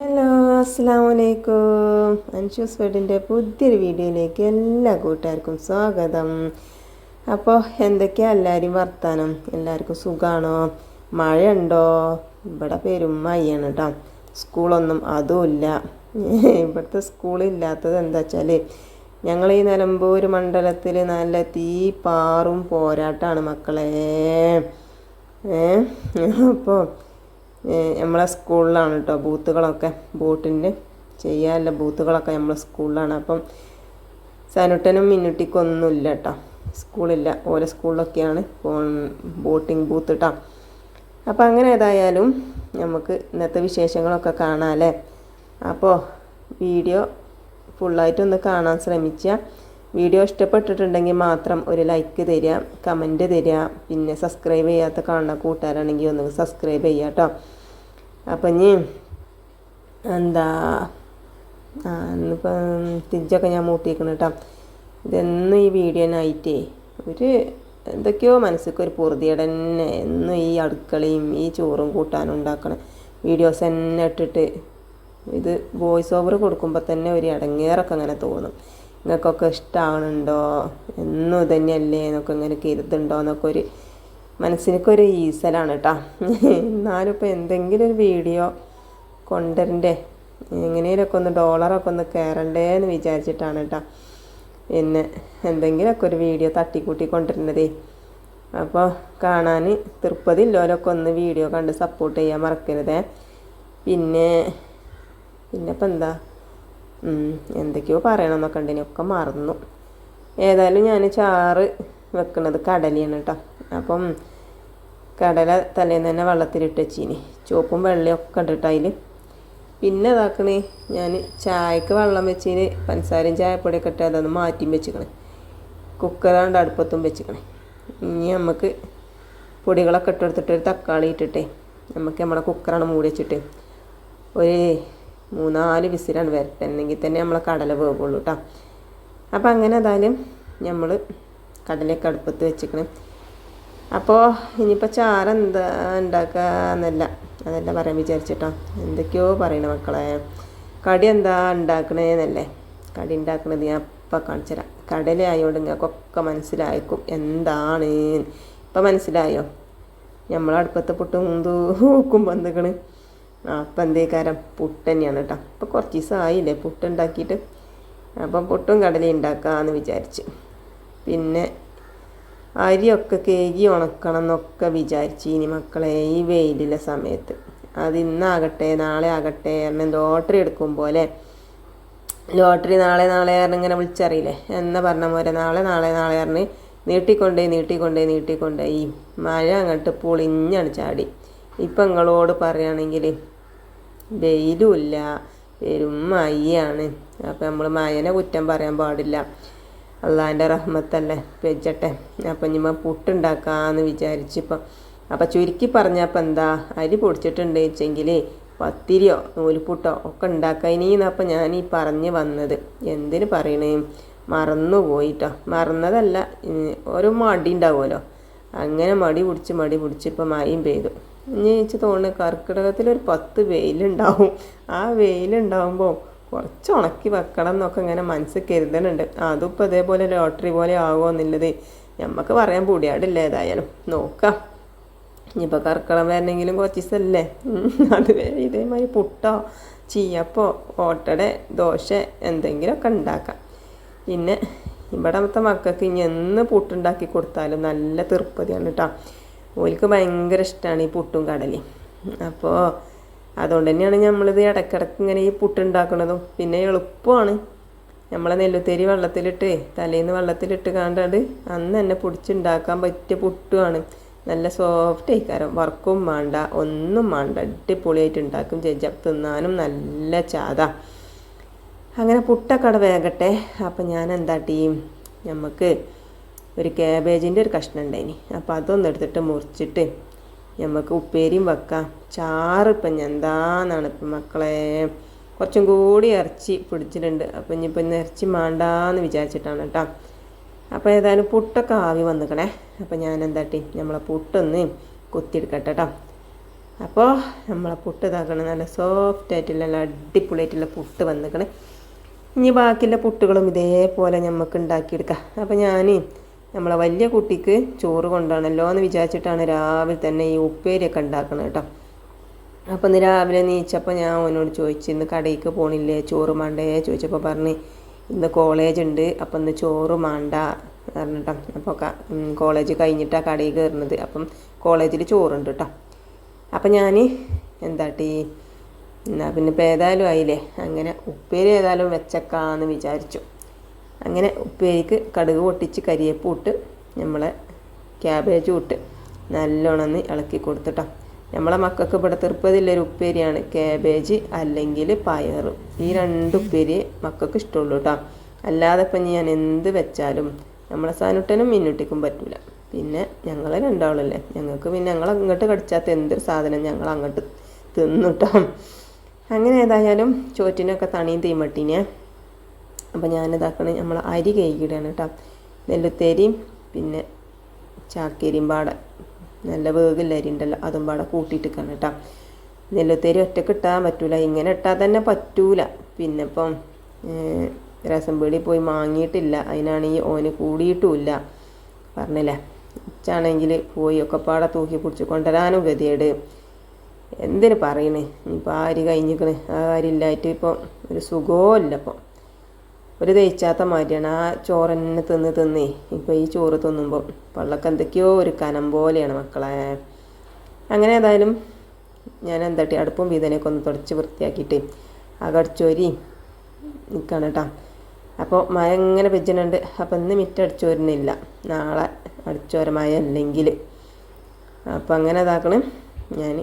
Hello അസ്സാം വലൈക്കും അൻഷൂസ് വീടിന്റെ പുതിയൊരു വീഡിയോയിലേക്ക് എല്ലാ കൂട്ടുകാർക്കും സ്വാഗതം. അപ്പോൾ എന്തൊക്കെയാ എല്ലാവരും വർത്താനം? എല്ലാവർക്കും സുഖമാണോ മഴയുണ്ടോ? ഇവിടെ പേരും മയ്യാണ് കേട്ടോ സ്കൂളൊന്നും അതുമില്ല. ഇവിടുത്തെ സ്കൂളില്ലാത്തത് എന്താ വെച്ചാൽ ഞങ്ങൾ ഈ നിലമ്പൂർ മണ്ഡലത്തിൽ നല്ല തീ പാറും പോരാട്ടമാണ് മക്കളെ അപ്പോൾ നമ്മളെ സ്കൂളിലാണ് കേട്ടോ ബൂത്തുകളൊക്കെ ബോട്ടിന്റെ. ചെയ്യാനുള്ള ബൂത്തുകളൊക്കെ നമ്മളെ സ്കൂളിലാണ്. അപ്പം സനുട്ടനും മിന്നുട്ടിക്കും ഒന്നുമില്ല കേട്ടോ സ്കൂളില്ല. ഓരോ സ്കൂളിലൊക്കെയാണ് ബോട്ടിംഗ് ബൂത്ത് കേട്ടോ അപ്പം അങ്ങനെ ഏതായാലും നമുക്ക് ഇന്നത്തെ വിശേഷങ്ങളൊക്കെ കാണാമല്ലേ അപ്പോൾ വീഡിയോ ഫുള്ളായിട്ടൊന്ന് കാണാൻ ശ്രമിക്കുക വീഡിയോ ഇഷ്ടപ്പെട്ടിട്ടുണ്ടെങ്കിൽ മാത്രം ഒരു ലൈക്ക് തരിക കമന്റ് തരിക പിന്നെ സബ്സ്ക്രൈബ് ചെയ്യാത്ത കാണുന്ന കൂട്ടുകാരാണെങ്കിൽ ഒന്ന് സബ്സ്ക്രൈബ് ചെയ്യുക കേട്ടോ അപ്പം ഇനി എന്താ ഇന്നിപ്പം തിരിച്ചൊക്കെ ഞാൻ മൂട്ടിയിരിക്കണം കേട്ടോ ഇതെന്നും ഈ വീഡിയോ നൈറ്റേ ഒരു എന്തൊക്കെയോ മനസ്സിക്ക് ഒരു പൊറുതിയുടെ തന്നെ എന്നും ഈ അടുക്കളയും ഈ ചോറും കൂട്ടാനും ഉണ്ടാക്കണം വീഡിയോസ് തന്നെ ഇട്ടിട്ട് ഇത് വോയിസ് ഓവർ കൊടുക്കുമ്പോൾ തന്നെ ഒരു ഇടങ്ങേറൊക്കെ അങ്ങനെ തോന്നും. നിങ്ങൾക്കൊക്കെ ഇഷ്ടമാണുണ്ടോ എന്നും ഇതന്നെയല്ലേ എന്നൊക്കെ ഇങ്ങനെ കരുതുണ്ടോ എന്നൊക്കെ ഒരു മനസ്സിനൊക്കെ ഒരു ഈസലാണ് കേട്ടോ. എന്നാലും ഇപ്പോൾ എന്തെങ്കിലും ഒരു വീഡിയോ കൊണ്ടുവരണ്ടേ? എങ്ങനെയൊക്കെ ഒന്ന് ഡോളറൊക്കെ ഒന്ന് കയറണ്ടേ എന്ന് വിചാരിച്ചിട്ടാണ് കേട്ടോ. പിന്നെ എന്തെങ്കിലുമൊക്കെ ഒരു വീഡിയോ തട്ടിക്കൂട്ടി കൊണ്ടുവരുന്നതേ. അപ്പോൾ കാണാൻ തൃപ്പതില്ലോലൊക്കെ ഒന്ന് വീഡിയോ കണ്ട് സപ്പോർട്ട് ചെയ്യാൻ മറക്കരുതേ. പിന്നെ പിന്നെ ഇപ്പം എന്താ എന്തൊക്കെയോ പറയണമെന്നൊക്കെ ഒക്കെ മറന്നു. ഏതായാലും ഞാൻ ചാറ് വെക്കുന്നത് കടലയാണ് കേട്ടോ അപ്പം കടല തലേന്ന് തന്നെ വെള്ളത്തിലിട്ട് വെച്ചിനി. ചുവപ്പും വെള്ളയൊക്കെ ഉണ്ട് കേട്ടോ അതിൽ പിന്നെ ഇതാക്കണേ ഞാൻ ചായക്ക് വെള്ളം വെച്ചതിന് പഞ്ചസാരയും ചായപ്പൊടിയൊക്കെ ഇട്ട് അതൊന്ന് മാറ്റിയും വെച്ചിക്കണേ. കുക്കറാണ്ട് അടുപ്പത്തും വെച്ചിക്കണേ. ഇനി നമുക്ക് പൊടികളൊക്കെ ഇട്ടെടുത്തിട്ട് ഒരു തക്കാളി ഇട്ടിട്ടേ നമുക്ക് നമ്മുടെ കുക്കറാണ് മൂടി വെച്ചിട്ട്. ഒരു മൂന്നാൽ വിസിലാണ് വരട്ടെ തന്നെ നമ്മളെ കടല വേവുള്ളൂ കേട്ടോ അപ്പോൾ അങ്ങനെ ഏതായാലും നമ്മൾ കടലയൊക്കെ അടുപ്പത്ത് വെച്ചിക്കണം. അപ്പോൾ ഇനിയിപ്പോൾ ചാറ് എന്താ ഉണ്ടാക്കുക എന്നല്ല അതല്ല പറയാൻ വിചാരിച്ചിട്ടോ. എന്തൊക്കെയോ പറയണ മക്കളെ. കടി എന്താ ഉണ്ടാക്കണേന്നല്ലേ കടി ഉണ്ടാക്കണത് ഞാൻ ഇപ്പം കാണിച്ചുതരാം കടല ആയതുകൊണ്ട് എന്താണ്. ഇപ്പം മനസ്സിലായോ? നമ്മളടുപ്പത്തെ പുട്ടും തൂക്കും എന്തൊക്കെയാണ് ആ അപ്പം എന്തേക്കാരം പുട്ട് തന്നെയാണ് കേട്ടോ. അപ്പോൾ കുറച്ച് ദിവസം ആയില്ലേ പുട്ട് ഉണ്ടാക്കിയിട്ട്. അപ്പം പുട്ടും കടലയും ഉണ്ടാക്കാമെന്ന് വിചാരിച്ച്. പിന്നെ അരിയൊക്കെ കേകി ഉണക്കണം എന്നൊക്കെ വിചാരിച്ച് ഇനി മക്കളെ ഈ വെയിലിലെ സമയത്ത്. അത് ഇന്നാകട്ടെ നാളെ ആകട്ടെ എന്നെ ലോട്ടറി എടുക്കും പോലെ ലോട്ടറി നാളെ നാളെ പറഞ്ഞ് ഇങ്ങനെ വിളിച്ചറിയില്ലേ? എന്നാ പറഞ്ഞ പോലെ നാളെ നാളെ നാളെ പറഞ്ഞ് നീട്ടിക്കൊണ്ടേ നീട്ടിക്കൊണ്ടേ നീട്ടിക്കൊണ്ടേ. ഈ മഴ അങ്ങോട്ട് പൊളിഞ്ഞാണ് ചാടി. ഇപ്പം നിങ്ങളോട് പറയുകയാണെങ്കിൽ വെയിലുമില്ല വെറും മയ്യാണ് അപ്പം നമ്മൾ മയനെ കുറ്റം പറയാൻ പാടില്ല. അള്ളാന്റെ റഹ്മത്തല്ലേ വെച്ചട്ടെ അപ്പം ഇനിമ പുട്ടുണ്ടാക്കാമെന്ന് വിചാരിച്ചിപ്പം. അപ്പം ചുരുക്കി പറഞ്ഞപ്പോൾ എന്താ അരി പൊടിച്ചിട്ടുണ്ട് വെച്ചെങ്കിൽ പത്തിരിയോ നൂൽപുട്ടോ ഒക്കെ ഉണ്ടാക്കാനീന്നപ്പം ഞാൻ ഈ പറഞ്ഞ് വന്നത്. എന്തിന് പറയണേ? മറന്നു പോയിട്ടോ മറന്നതല്ല ഒരു മടി ഉണ്ടാവുമല്ലോ. അങ്ങനെ മടി പിടിച്ച് മടി പിടിച്ച് ഇപ്പം മയും പെയ്തു. ഇനി എനിക്ക് തോന്നുന്നത് കർക്കിടകത്തിൽ ഒരു പത്ത് വെയിലുണ്ടാവും. ആ വെയിലുണ്ടാവുമ്പോൾ കുറച്ച് ഉണക്കി വെക്കണം എന്നൊക്കെ ഇങ്ങനെ മനസ്സിൽ കരുതണുണ്ട്. അതും ഇപ്പോൾ ഇതേപോലെ ലോട്ടറി പോലെ ആകുമോ എന്നുള്ളത് നമുക്ക് പറയാൻ പൊടിയാടില്ല ഏതായാലും. നോക്കാം. ഇനിയിപ്പോൾ കർക്കിടം വരണമെങ്കിലും കുറച്ച് ദിവസമല്ലേ അത് ഇതേമാതിരി പുട്ടോ ചീയപ്പോ ഓട്ടടെ ദോശ എന്തെങ്കിലുമൊക്കെ ഉണ്ടാക്കാം. പിന്നെ ഇവിടത്തെ മക്കൾക്ക് ഇനി എന്ന് പുട്ടുണ്ടാക്കി കൊടുത്താലും നല്ല തീർപ്പതിയാണ് കേട്ടോ. ഓൽക്ക് ഭയങ്കര ഇഷ്ടമാണ് ഈ പുട്ടും കടലയും. അപ്പോൾ അതുകൊണ്ട് തന്നെയാണ് നമ്മളിത് ഇടയ്ക്കിടയ്ക്ക് ഇങ്ങനെ ഈ പുട്ടുണ്ടാക്കുന്നതും പിന്നെ എളുപ്പമാണ്. നമ്മളെ നെല്ലുത്തേരി വെള്ളത്തിലിട്ട് തലേന്ന് വെള്ളത്തിലിട്ട് കാണ്ടാണ്ട് അന്ന് തന്നെ പൊടിച്ചുണ്ടാക്കാൻ പറ്റിയ പുട്ടുമാണ്. നല്ല സോഫ്റ്റ് ആയിക്കാരം. വർക്കും വേണ്ട ഒന്നും വേണ്ട അടിപൊളിയായിട്ട് ഉണ്ടാക്കും ചേച്ച തിന്നാനും നല്ല ചാത. അങ്ങനെ പുട്ടൊക്കെ അവിടെ വേഗട്ടെ അപ്പം ഞാൻ എന്താ നമുക്ക് ഒരു ക്യാബേജിന്റെ ഒരു കഷ്ണം ഉണ്ടായിനി. അപ്പോൾ അതൊന്ന് എടുത്തിട്ട് മുറിച്ചിട്ട് നമുക്ക് ഉപ്പേരിയും വെക്കാം. ചാറ് ഇപ്പം എന്താന്നാണ് ഇപ്പം മക്കളെ? കുറച്ചും കൂടി ഇറച്ചി പിടിച്ചിട്ടുണ്ട്. അപ്പം ഇനിയിപ്പോൾ ഇന്ന് ഇറച്ചി മാണ്ടാന്ന് വിചാരിച്ചിട്ടാണ് കേട്ടോ. അപ്പോൾ ഏതായാലും പുട്ടൊക്കെ ആവി വന്നിക്കണേ. അപ്പം ഞാൻ എന്താട്ടി നമ്മളെ പുട്ടൊന്ന് കൊത്തിയെടുക്കട്ടെ കേട്ടോ. അപ്പോൾ നമ്മളെ പുട്ട് ഇതാക്കണം നല്ല സോഫ്റ്റ് ആയിട്ടുള്ള നല്ല അടിപൊളിയായിട്ടുള്ള പുട്ട് വന്നിക്കണേ. ഇനി ബാക്കിയുള്ള പുട്ടുകളും ഇതേപോലെ നമുക്ക് ഉണ്ടാക്കിയെടുക്കാം. അപ്പോൾ ഞാൻ നമ്മളെ വലിയ കുട്ടിക്ക് ചോറ് കൊണ്ടാണല്ലോ എന്ന് വിചാരിച്ചിട്ടാണ് രാവിലെ തന്നെ ഈ ഉപ്പേരിയൊക്കെ ഉണ്ടാക്കുന്നത് കേട്ടോ. അപ്പോൾ ഇന്ന് രാവിലെ നീച്ചപ്പോൾ ഞാൻ അവനോട് ചോദിച്ചു ഇന്ന് കടയിലേക്ക് പോണില്ലേ? ചോറ് മാണ്ടേ? ചോദിച്ചപ്പോൾ പറഞ്ഞ് ഇന്ന് കോളേജ് ഉണ്ട് അപ്പം ഇന്ന് ചോറ് മാണ്ട പറഞ്ഞിട്ടോ അപ്പോൾ കോളേജ് കഴിഞ്ഞിട്ടാണ് കടയിൽ കയറുന്നത്. അപ്പം കോളേജിൽ ചോറുണ്ട് കേട്ടോ. അപ്പം ഞാൻ എന്താട്ടി എന്നാൽ പിന്നെ ഇപ്പം ഏതായാലും ആയില്ലേ? അങ്ങനെ ഉപ്പേരി ഏതായാലും വെച്ചേക്കാന്ന് വിചാരിച്ചു. അങ്ങനെ ഉപ്പേരിക്ക് കടുക് പൊട്ടിച്ച് കരിയേപ്പ് ഇട്ട് നമ്മളെ ക്യാബേജും ഇട്ട് നല്ലോണം ഇളക്കി കൊടുത്തിട്ടോ. നമ്മളെ മക്കൾക്ക് ഇവിടെ തീർപ്പതില്ലൊരു ഉപ്പേരിയാണ്. ക്യാബേജ് അല്ലെങ്കിൽ പയർ ഈ രണ്ട് ഉപ്പേരി മക്കൾക്ക് ഇഷ്ടമുള്ളൂ കേട്ടോ. അല്ലാതെ ഇപ്പം ഞാൻ എന്ത് വെച്ചാലും നമ്മളെ സാനുട്ടനും മിന്നുട്ടിക്കും പറ്റില്ല പിന്നെ ഞങ്ങൾ രണ്ടാളല്ലേ ഞങ്ങൾക്ക് പിന്നെ ഞങ്ങൾ അങ്ങോട്ട് കടിച്ചാത്ത എന്തൊരു സാധനം ഞങ്ങൾ അങ്ങോട്ട് തിന്നുട്ടോ അങ്ങനെ ഏതായാലും ചോറ്റിനൊക്കെ തണിയും തീമട്ടിനെ അപ്പോൾ ഞാൻ ഞാനിതാക്കണ നമ്മൾ അരി കഴുകിയിടുകയാണ് കേട്ടോ നെല്ലുത്തേരിയും പിന്നെ ചാക്കേരിയും പാടെ. നല്ല വേഗില്ല അരി ഉണ്ടല്ലോ അതും പാടെ കൂട്ടിയിട്ടിരിക്കണം കേട്ടോ നെല്ലുത്തേരി ഒറ്റയ്ക്ക് ഇട്ടാൻ പറ്റൂല ഇങ്ങനെ ഇട്ടാൽ തന്നെ പറ്റൂല. പിന്നെ ഇപ്പം രസം പേടി പോയി മാങ്ങിയിട്ടില്ല അതിനാണ് ഈ ഓന് കൂടിയിട്ടുമില്ല. പറഞ്ഞില്ലേ ഉച്ചാണെങ്കിൽ പോയി ഒക്കെ പാടെ തൂക്കി പിടിച്ച് കൊണ്ടുവരാനും ഗതിയേട് എന്തിന് പറയണേ? ഇനിയിപ്പോൾ ആര് കഴിഞ്ഞിക്കണ് ആ കാര്യമില്ലായിട്ട് ഇപ്പോൾ ഒരു സുഖവും ഇല്ല ഇപ്പോൾ ഒരു ദഹിച്ചാത്ത മാതിരിയാണ്. ആ ചോറ് തന്നെ തിന്ന് ഇപ്പോൾ ഈ ചോറ് തിന്നുമ്പോൾ പള്ളക്ക് എന്തൊക്കെയോ ഒരു കനം പോലെയാണ് മക്കളെ. അങ്ങനെ ഏതായാലും ഞാൻ എന്താട്ടി അടുപ്പും വീതനൊക്കെ ഒന്ന് തുടച്ച് വൃത്തിയാക്കിയിട്ട് അകടിച്ചോരി നിൽക്കണം കേട്ടോ അപ്പോൾ മഴ എങ്ങനെ വെച്ചിട്ടുണ്ട് അപ്പം ഇന്ന് മിറ്റ അടിച്ചോരുന്നില്ല നാളെ അടിച്ചോര മഴ അല്ലെങ്കിൽ അപ്പം അങ്ങനെ ഇതാക്കണം. ഞാൻ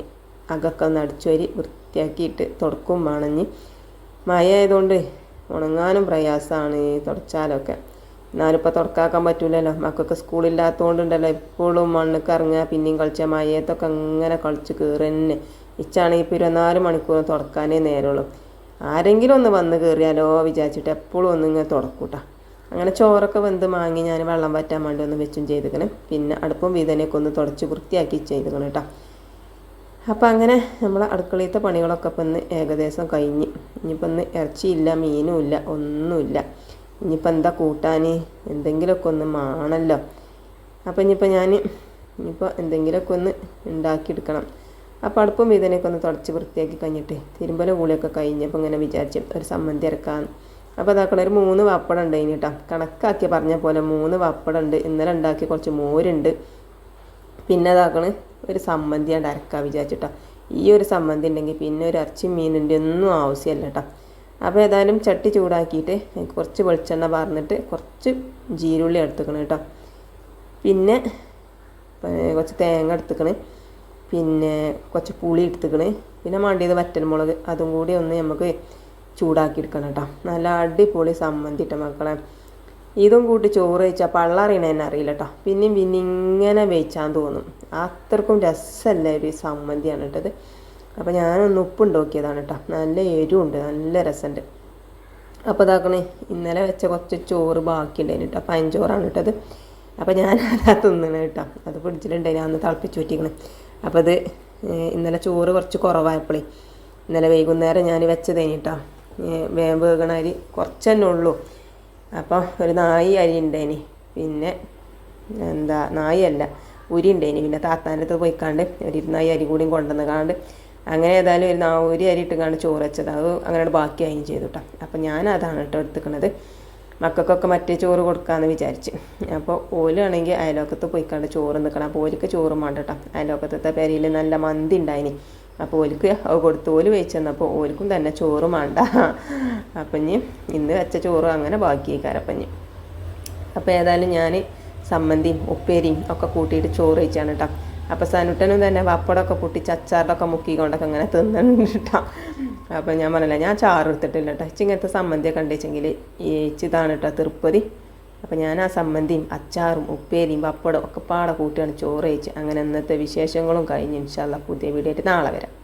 അകൊക്കെ ഒന്ന് അടിച്ചോരി വൃത്തിയാക്കിയിട്ട് തുടക്കും മണഞ്ഞ് മഴ ആയതുകൊണ്ട് ഉണങ്ങാനും പ്രയാസമാണ് തുടച്ചാലൊക്കെ. എന്നാലും ഇപ്പോൾ തുടക്കാക്കാൻ പറ്റൂലല്ലോ. മക്കൾക്ക് സ്കൂളില്ലാത്തതുകൊണ്ടുണ്ടല്ലോ എപ്പോഴും മണ്ണൊക്കെ ഇറങ്ങുക പിന്നെയും കളിച്ച മയത്തൊക്കെ അങ്ങനെ കളിച്ച് കയറി തന്നെ. ഇച്ചാണെങ്കിൽ ഇപ്പോൾ ഇരുപത്തിനാല് മണിക്കൂർ തുടക്കാനേ നേരമുള്ളൂ. ആരെങ്കിലും ഒന്ന് വന്ന് കയറിയാലോ വിചാരിച്ചിട്ട് എപ്പോഴും ഒന്ന് ഇങ്ങനെ തുടക്കൂട്ടാ. അങ്ങനെ ചോറൊക്കെ വെന്ത് മാങ്ങി ഞാൻ വെള്ളം വറ്റാൻ വേണ്ടി ഒന്ന് വെച്ചും ചെയ്തേക്കണേ. പിന്നെ അടുപ്പും വീതനെയൊക്കെ ഒന്ന് തുടച്ച് വൃത്തിയാക്കി ചെയ്തിക്കണം കേട്ടോ. അപ്പോൾ അങ്ങനെ നമ്മൾ അടുക്കളയിലത്തെ പണികളൊക്കെ ഇപ്പം ഇന്ന് ഏകദേശം കഴിഞ്ഞ്. ഇനിയിപ്പോൾ ഇന്ന് ഇറച്ചിയില്ല മീനും ഇല്ല ഒന്നുമില്ല. ഇനിയിപ്പോൾ എന്താ കൂട്ടാൻ എന്തെങ്കിലുമൊക്കെ ഒന്ന് മാണല്ലോ. അപ്പോൾ ഇനിയിപ്പോൾ ഞാൻ ഇനിയിപ്പോൾ എന്തെങ്കിലുമൊക്കെ ഒന്ന് ഉണ്ടാക്കിയെടുക്കണം. അപ്പോൾ അടുപ്പും ഇതിനൊക്കെ ഒന്ന് തുടച്ച് വൃത്തിയാക്കി കഴിഞ്ഞിട്ട് തിരുമ്പല കൂളിയൊക്കെ കഴിഞ്ഞപ്പോൾ ഇങ്ങനെ വിചാരിച്ചു ഒരു സമ്മന്തി ഇറക്കാമെന്ന് അപ്പോൾ അതാക്കണ ഒരു മൂന്ന് വപ്പടം ഉണ്ട് ഇനി കേട്ടോ. കണക്കാക്കി പറഞ്ഞ പോലെ മൂന്ന് വപ്പടം ഉണ്ട്. ഇന്നലെ ഉണ്ടാക്കി കുറച്ച് മോരുണ്ട്. പിന്നെ അതാക്കണ് ഒരു സമ്മന്തി ഞാൻ അരക്കാൻ വിചാരിച്ചിട്ടോ. ഈ ഒരു സമ്മന്തി ഉണ്ടെങ്കിൽ പിന്നെ ഒരു ഇറച്ചി മീനിന്റെ ഒന്നും ആവശ്യമല്ല കേട്ടോ അപ്പോൾ ഏതായാലും ചട്ടി ചൂടാക്കിയിട്ട് കുറച്ച് വെളിച്ചെണ്ണ പറഞ്ഞിട്ട് കുറച്ച് ജീരുള്ളി എടുത്തുക്കണം കേട്ടോ പിന്നെ കുറച്ച് തേങ്ങ എടുത്തുക്കണ്. പിന്നെ കുറച്ച് പുളി എടുത്തുക്കണ്. പിന്നെ മണ്ടിയത് വറ്റൽമുളക്. അതും കൂടി ഒന്ന് നമുക്ക് ചൂടാക്കി എടുക്കണം കേട്ടോ നല്ല അടിപൊളി സമ്മന്തി ഇട്ട മക്കളെ. ഇതും കൂട്ടി ചോറ് കഴിച്ചാൽ പള്ളറിയണ തന്നെ അറിയില്ല കേട്ടോ പിന്നെയും പിന്നെ ഇങ്ങനെ വെച്ചാൻ തോന്നും. അത്രക്കും രസമല്ല ഒരു സമ്മന്തിയാണ് കേട്ടത്. അപ്പോൾ ഞാനൊന്ന് ഉപ്പ് നോക്കിയതാണ് കേട്ടോ. നല്ല എരിവുണ്ട് നല്ല രസമുണ്ട് അപ്പോൾ ഇതാക്കണേ ഇന്നലെ വെച്ച കുറച്ച് ചോറ് ബാക്കിയുണ്ടായിരുന്നു കേട്ടോ. പഞ്ചോറാണ് കേട്ടത്. അപ്പോൾ ഞാൻ അതാ തിന്നണ കേട്ടോ. അത് പിടിച്ചിട്ടുണ്ടായിരുന്നു അന്ന് തിളപ്പിച്ച് പറ്റിക്കണേ അപ്പോൾ അത് ഇന്നലെ ചോറ് കുറച്ച് കുറവായപ്പോഴേ ഇന്നലെ വൈകുന്നേരം ഞാൻ വെച്ചതേനി കേട്ടോ. വേഗം വേകണ അരി കുറച്ച് തന്നെ ഉള്ളൂ. അപ്പോൾ ഒരു നായി അരി ഉണ്ടേനി. പിന്നെ എന്താ നായല്ല ഉരി ഉണ്ടേനി. പിന്നെ താത്താന്റെ അടുത്ത് പോയിക്കാണ്ട് ഒരു ഇരുന്നായി അരി കൂടിയും കൊണ്ടുവന്ന് കാണ്ട് അങ്ങനെ ഏതായാലും ഒരു നാ ഒരു അരി ഇട്ട് കാണ്ട് ചോറ് വെച്ചത്. അത് അങ്ങനെ ബാക്കിയായും ചെയ്തു കേട്ടോ അപ്പം ഞാൻ അതാണ് കേട്ടോ എടുത്തുക്കണത്. മക്കൾക്കൊക്കെ മറ്റേ ചോറ് കൊടുക്കാമെന്ന് വിചാരിച്ച്. അപ്പോൾ ഓലാണെങ്കിൽ അയലോക്കത്ത് പോയിക്കാണ്ട് ചോറ് നിൽക്കണം അപ്പോൾ ഓലിക്ക് ചോറും വേണ്ട കേട്ടോ അയലോക്കത്തെ പെരയിൽ നല്ല മന്തി ഉണ്ടായിനി. അപ്പോൾ ഓലിക്ക് കൊടുത്ത് ഓൽ വെച്ച് തന്നപ്പോൾ ഓലിക്കും തന്നെ ചോറ് വേണ്ട അപ്പം ഇനി ഇന്ന് വെച്ച ചോറ് അങ്ങനെ ബാക്കിയേക്കാരപ്പം അപ്പോൾ ഏതായാലും ഞാൻ സമ്മന്തിയും ഉപ്പേരിയും ഒക്കെ കൂട്ടിയിട്ട് ചോറ് വെച്ചാണ് കേട്ടോ അപ്പോൾ സനുട്ടനും തന്നെ പപ്പടമൊക്കെ പൊട്ടിച്ച് അച്ചാറിലൊക്കെ മുക്കിക്കൊണ്ടൊക്കെ അങ്ങനെ തിന്നുന്നുണ്ട് കേട്ടോ അപ്പോൾ ഞാൻ പറഞ്ഞില്ല ഞാൻ ചാറ് എടുത്തിട്ടില്ല കേട്ടോ ഇച്ചിങ്ങനത്തെ സമ്മന്തിയൊക്കെ ഉണ്ടെച്ചെങ്കിൽ ഇച്ചിതാണ് കേട്ടോ തിരുപ്പതി. അപ്പോൾ ഞാൻ ആ സമ്മന്തിയും അച്ചാറും ഉപ്പേരിയും പപ്പടം ഒക്കെ പാടെ കൂട്ടിയാണ് ചോറ് കഴിച്ച് അങ്ങനെ ഇന്നത്തെ വിശേഷങ്ങളും കഴിഞ്ഞ് ഇൻഷാല്ല പുതിയ വീഡിയോ ആയിട്ട് നാളെ വരാം.